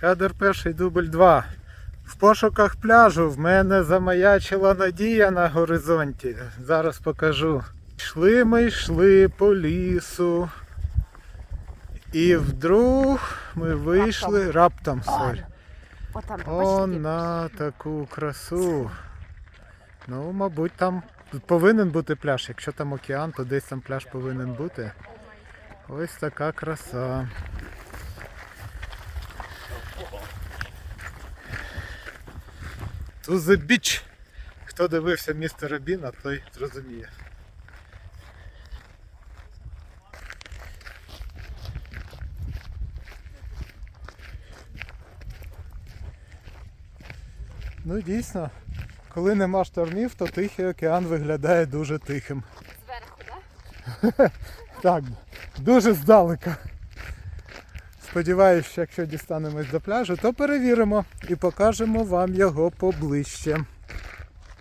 Кадр перший, дубль 2. В пошуках пляжу в мене замаячила надія на горизонті. Зараз покажу. Йшли ми йшли по лісу. І вдруг ми вийшли раптом. Отам, О, на таку красу. Ну, мабуть, там повинен бути пляж. Якщо там океан, то десь там пляж повинен бути. Ось така краса. To the beach. Хто дивився містера Біна, той зрозуміє. Ну дійсно, коли нема штормів, то Тихий океан виглядає дуже тихим. Зверху, так? Так, дуже здалека. Сподіваюсь, якщо дістанемось до пляжу, то перевіримо і покажемо вам його поближче.